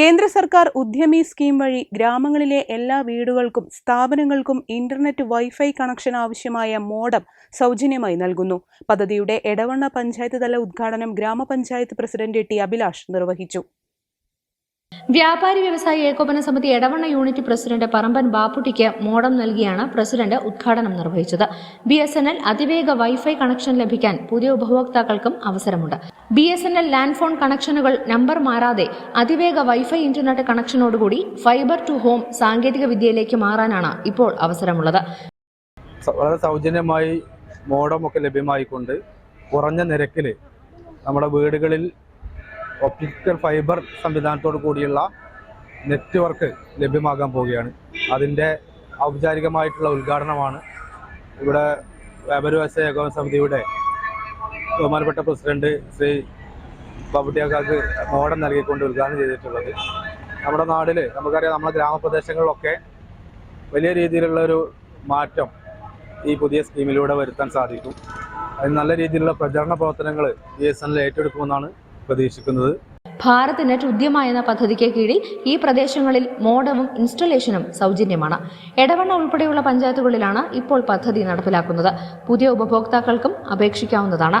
കേന്ദ്ര സർക്കാർ ഉദ്യമി സ്കീം വഴി ഗ്രാമങ്ങളിലെ എല്ലാ വീടുകൾക്കും സ്ഥാപനങ്ങൾക്കും ഇന്റർനെറ്റ് വൈഫൈ കണക്ഷൻ ആവശ്യമായ മോഡം സൗജന്യമായി നൽകുന്നു. പദ്ധതിയുടെ എടവണ്ണ പഞ്ചായത്ത് തല ഉദ്ഘാടനം ഗ്രാമപഞ്ചായത്ത് പ്രസിഡന്റ് ടി അഭിലാഷ് നിർവഹിച്ചു. വ്യാപാരി വ്യവസായി ഏകോപന സമിതി എടവണ്ണ യൂണിറ്റ് പ്രസിഡന്റ് പറമ്പൻ ബാപ്പുട്ടിക്ക് മോഡം നൽകിയാണ് പ്രസിഡന്റ് ഉദ്ഘാടനം നിർവഹിച്ചത്. ബി എസ് എൻ എൽ അതിവേഗ വൈഫൈ കണക്ഷൻ ലഭിക്കാൻ പുതിയ ഉപഭോക്താക്കൾക്കും അവസരമുണ്ട്. B S N L land phone കണക്ഷനുകൾ നമ്പർ മാറാതെ അതിവേഗ വൈഫൈ ഇന്റർനെറ്റ് കണക്ഷനോടുകൂടി ഫൈബർ ടു ഹോം സാങ്കേതിക വിദ്യയിലേക്ക് മാറാനാണ് ഇപ്പോൾ അവസരമുള്ളത്. വളരെ സൗജന്യമായി മോഡമൊക്കെ ലഭ്യമായിക്കൊണ്ട് കുറഞ്ഞ നിരക്കിൽ നമ്മുടെ വീടുകളിൽ ഒപ്റ്റിക്കൽ ഫൈബർ സംവിധാനത്തോടു കൂടിയുള്ള നെറ്റ്വർക്ക് ലഭ്യമാകാൻ പോവുകയാണ്. അതിന്റെ ഔപചാരികമായിട്ടുള്ള ഉദ്ഘാടനമാണ് ഇവിടെ വ്യാപാര വ്യവസായ ഏകോപന സമിതിയുടെ ബഹുമാനപ്പെട്ട പ്രസിഡന്റ് ശ്രീ ബാബുട്ടിയാക്കാക്ക് മോഡം നൽകിക്കൊണ്ട് ഉദ്ഘാടനം ചെയ്തിട്ടുള്ളത്. നമ്മുടെ നാട്ടിൽ നമുക്കറിയാം നമ്മുടെ ഗ്രാമപ്രദേശങ്ങളിലൊക്കെ വലിയ രീതിയിലുള്ള ഒരു മാറ്റം ഈ പുതിയ സ്കീമിലൂടെ വരുത്താൻ സാധിക്കും. അതിന് നല്ല രീതിയിലുള്ള പ്രചരണ പ്രവർത്തനങ്ങൾ ബി എസ് എൻ ഏറ്റെടുക്കുമെന്നാണ് പ്രതീക്ഷിക്കുന്നത്. ഭാരത് നെറ്റ് ഉദ്യമ എന്ന പദ്ധതിക്ക് കീഴിൽ ഈ പ്രദേശങ്ങളിൽ മോഡവും ഇൻസ്റ്റലേഷനും സൗജന്യമാണ്. എടവണ്ണ ഉൾപ്പെടെയുള്ള പഞ്ചായത്തുകളിലാണ് ഇപ്പോൾ പദ്ധതി നടപ്പിലാക്കുന്നത്. പുതിയ ഉപഭോക്താക്കൾക്കും അപേക്ഷിക്കാവുന്നതാണ്.